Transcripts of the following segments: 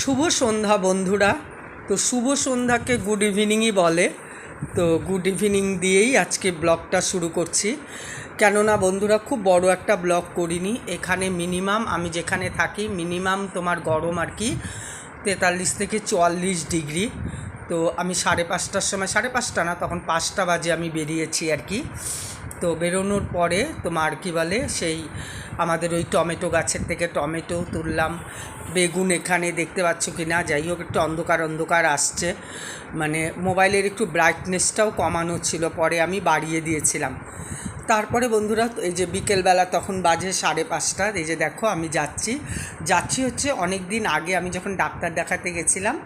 শুভ সন্ধ্যা বন্ধুরা। তো শুভ সন্ধ্যাকে গুড ইভিনিংই বলে। তো গুড ইভিনিং দিয়েই আজকে ব্লগটা শুরু করছি। কেননা বন্ধুরা, খুব বড় একটা ব্লগ করিনি। এখানে মিনিমাম আমি যেখানে থাকি মিনিমাম তোমার গরম আর কি তেতাল্লিশ থেকে চুয়াল্লিশ ডিগ্রি। তো আমি সাড়ে পাঁচটার সময়, সাড়ে পাঁচটা না, তখন পাঁচটা বাজে আমি বেরিয়েছি আর কি। তো বেরোনোর পরে তোমার কি বলে, সেই আমাদের ওই টমেটো গাছের থেকে টমেটো তুললাম। বেগুন এখানে দেখতে পাচ্ছ কি না, যাই হোক একটু অন্ধকার অন্ধকার আসছে। মানে মোবাইলের একটু ব্রাইটনেসটাও কমানো ছিল, পরে আমি বাড়িয়ে দিয়েছিলাম। তারপরে বন্ধুরা, এই যে বিকেলবেলা তখন বাজে সাড়ে পাঁচটা এই যে দেখো আমি যাচ্ছি। যাচ্ছি হচ্ছে অনেক দিন আগে আমি যখন ডাক্তার দেখাতে গেছিলাম,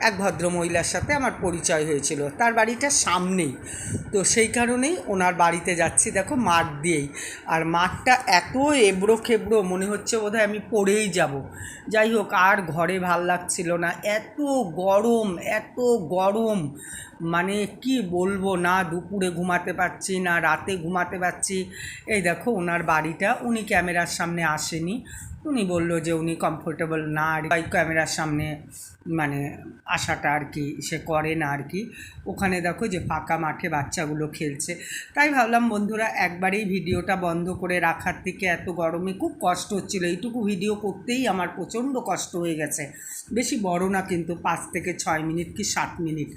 এক ভদ্র মহিলার সাথে আমার পরিচয় হয়েছিল। তার বাড়িটা সামনেই। তো সেই কারণেই ওনার বাড়িতে যাচ্ছি, দেখো মাঠ দিয়েই। আর মাঠটা এত এবড়ো খেবড়ো, মনে হচ্ছে বোধহয় আমি পড়েই যাব। যাই হোক, আর ঘরে ভালো লাগছিল না। এত গরম এত গরম। মানে কি বলব, না দুপুরে ঘুমাতে পারছি, না রাতে ঘুমাতে পারছি। এই দেখো ওনার বাড়িটা, উনি ক্যামেরার সামনে আসেনি। উনি বলল যে উনি কমফোর্টেবল না, আর ক্যামেরার সামনে মানে আসাটা আর কি, সে করে না আর কি। ওখানে দেখো যে ফাঁকা মাঠে বাচ্চাগুলো খেলছে। তাই ভাবলাম, বন্ধুরা একবারেই ভিডিওটা বন্ধ করে রাখার থেকে এত গরমে খুব কষ্ট হচ্ছিল। এইটুকু ভিডিও করতেই আমার প্রচণ্ড কষ্ট হয়ে গেছে। বেশি বড় না কিন্তু পাঁচ থেকে ছয় মিনিট কি সাত মিনিট।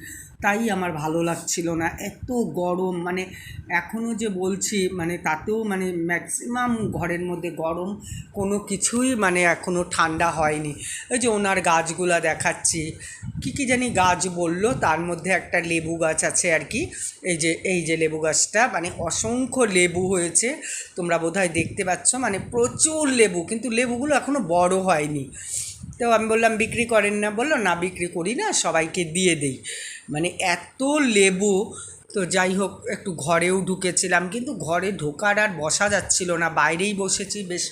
তাই আমার ভালো লাগছিল না। এত গরম মানে এখনও যে বলছি মানে তাতেও মানে ম্যাক্সিমাম ঘরের মধ্যে গরম কোনো কিছুই মানে এখনও ঠান্ডা হয়নি। ওই যে ওনার গাছগুলা দেখাচ্ছি, কী কী জানি গাছ বলল, তার মধ্যে একটা লেবু গাছ আছে আর কি। এই যে এই যে লেবু গাছটা মানে অসংখ্য লেবু হয়েছে, তোমরা বোধহয় দেখতে পাচ্ছ মানে প্রচুর লেবু, কিন্তু লেবুগুলো এখনও বড় হয়নি। তো আমি বললাম, বিক্রি করেন না। বলল, না, বিক্রি করি না, সবাইকে দিয়ে দেই। মানে এত লেবু, তো যাই হোক, একটু ঘরেও ঢুকেছিলাম, কিন্তু ঘরে ঢোকার আর বসা যাচ্ছিল না, বাইরেই বসেছি, বেশ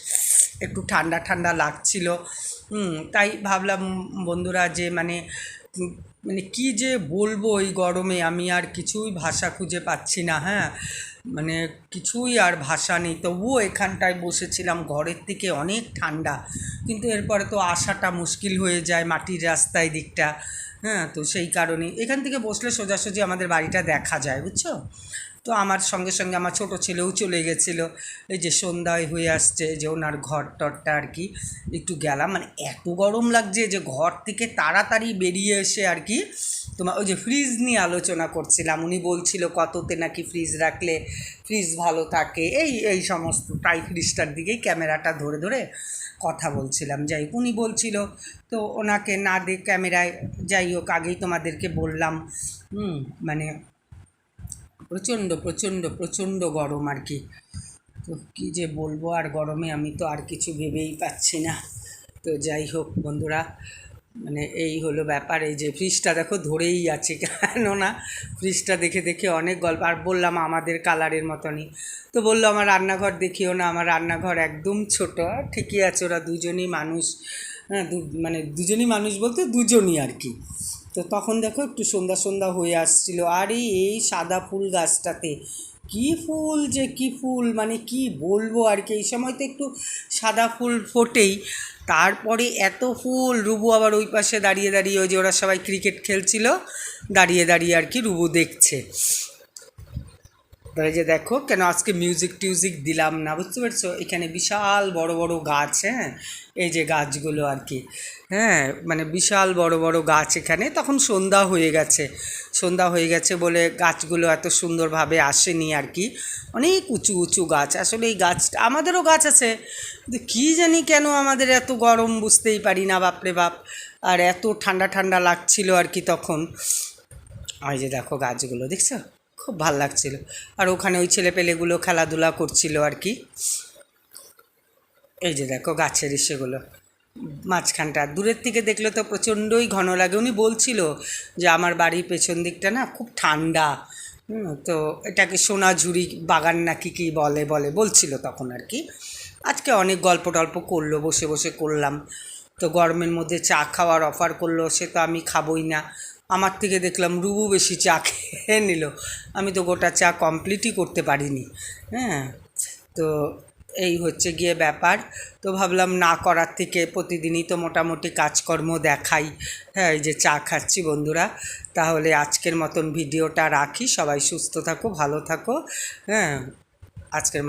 একটু ঠান্ডা ঠান্ডা লাগছিল। হুম, তাই ভাবলাম, বন্ধুরা, যে মানে মানে কি যে বলব এই গরমে, আমি আর কিছুই ভাষা খুঁজে পাচ্ছি না। হ্যাঁ মানে কিছুই আর ভাষা নেই। তবুও এখানটায় বসেছিলাম, ঘরের থেকে অনেক ঠান্ডা। কিন্তু এরপরে তো আসাটা মুশকিল হয়ে যায় মাটির রাস্তায় দিকটা। হ্যাঁ তো সেই কারণে এখান থেকে বসলে সোজাসুজি আমাদের বাড়িটা দেখা যায়, বুঝছ? তো আমার সঙ্গে সঙ্গে আমার ছোট ছেলেও চলে গেছিল। এই যে সন্ধ্যায় হয়ে আসছে যে ওনার ঘর টরটা আর কি, একটু গেলাম। মানে এত গরম লাগছে যে ঘর থেকে তাড়াতাড়ি বেরিয়ে এসে আর কি তোমার ওই যে ফ্রিজ নিয়ে আলোচনা করছিলাম। উনি বলছিল কততে নাকি ফ্রিজ রাখলে ফ্রিজ ভালো থাকে। এই এই সমস্ত তাই ফ্রিজটার দিকেই ক্যামেরাটা ধরে ধরে কথা বলছিলাম। যাই উনি বলছিল, তো ওনাকে না দে ক্যামেরায় যাই হোক, আগেই তোমাদেরকে বললাম। মানে প্রচণ্ড প্রচণ্ড প্রচণ্ড গরম আর কি। তো কী যে বলব, আর গরমে আমি তো আর কিছু ভেবেই পাচ্ছি না। তো যাই হোক, বন্ধুরা মানে এই হলো ব্যাপার, এই যে ফ্রিজটা দেখো ধরেই আছে, কেননা ফ্রিজটা দেখে দেখে অনেক গল্প। আর বললাম আমাদের কালারের মতনই। তো বলল, আমার রান্নাঘর দেখিও না, আমার রান্নাঘর একদম ছোট, ঠিকই আছে, ওরা দুজনই মানুষ। হ্যাঁ মানে দুজনই মানুষ বলতে দুজনই আর কি। তো তখন দেখো একটু সন্ধ্যা সন্ধ্যা হয়ে আসছিল। আর এই সাদা ফুল গাছটাতে কি ফুল যে কি ফুল মানে কি বলব আর কি? এই সময় তো একটু সাদা ফুল ফোটেই। তারপরে এত ফুল, রুবু আবার ওই পাশে দাঁড়িয়ে দাঁড়িয়ে ওই যে ওরা সবাই ক্রিকেট খেলছিল, দাঁড়িয়ে দাঁড়িয়ে আর কি রুবু দেখছে। তাহলে যে দেখো, কেন আজকে মিউজিক টিউজিক দিলাম না, বুঝতে পারছ? এখানে বিশাল বড় বড় গাছ হ্যাঁ? এই যে গাছগুলো আর কি হ্যাঁ? মানে বিশাল বড় বড় গাছ এখানে। তখন সন্ধ্যা হয়ে গেছে। সন্ধ্যা হয়ে গেছে বলে গাছগুলো এত সুন্দরভাবে আসেনি আর কি। অনেক উঁচু উঁচু গাছ। আসলে এই গাছটা, আমাদেরও গাছ আছে। কিন্তু কী জানি কেন আমাদের এত গরম বুঝতেই পারি না, বাপরে বাপ। আর এত ঠান্ডা ঠান্ডা লাগছিল আর কি তখন। ওই যে দেখো গাছগুলো, দেখছ? খুব ভালো লাগছিল। আর ওখানে ওই ছেলে পেলেগুলো খেলাধুলা করছিল আর কি। এই যে দেখো গাছের ইসেগুলো। মাঝখানটা। দূরের থেকে দেখলে তো প্রচণ্ডই ঘন লাগে। উনি বলছিল যে আমার বাড়ির পেছন দিকটা না খুব ঠান্ডা। তো এটাকে সোনাঝুরি বাগান নাকি কি বলে বলে। বলছিল তখন আর কি। আজকে অনেক গল্প টল্প করল, বসে বসে করলাম। তো গরমের মধ্যে চা খাওয়ার অফার করল, সে তো আমি খাবোই না। আমার থেকে দেখলাম রুবু বেশি চা খেয়ে নিল। আমি তো গোটা চা কমপ্লিটই করতে পারিনি। হ্যাঁ তো এই হচ্ছে গিয়ে ব্যাপার। তো ভাবলাম না করার থেকে প্রতিদিনই তো মোটামুটি কাজকর্ম দেখাই। হ্যাঁ এই যে চা খাচ্ছি বন্ধুরা। তাহলে আজকের মতন ভিডিওটা রাখি। সবাই সুস্থ থাকো, ভালো থাকো। হ্যাঁ আজকের মতো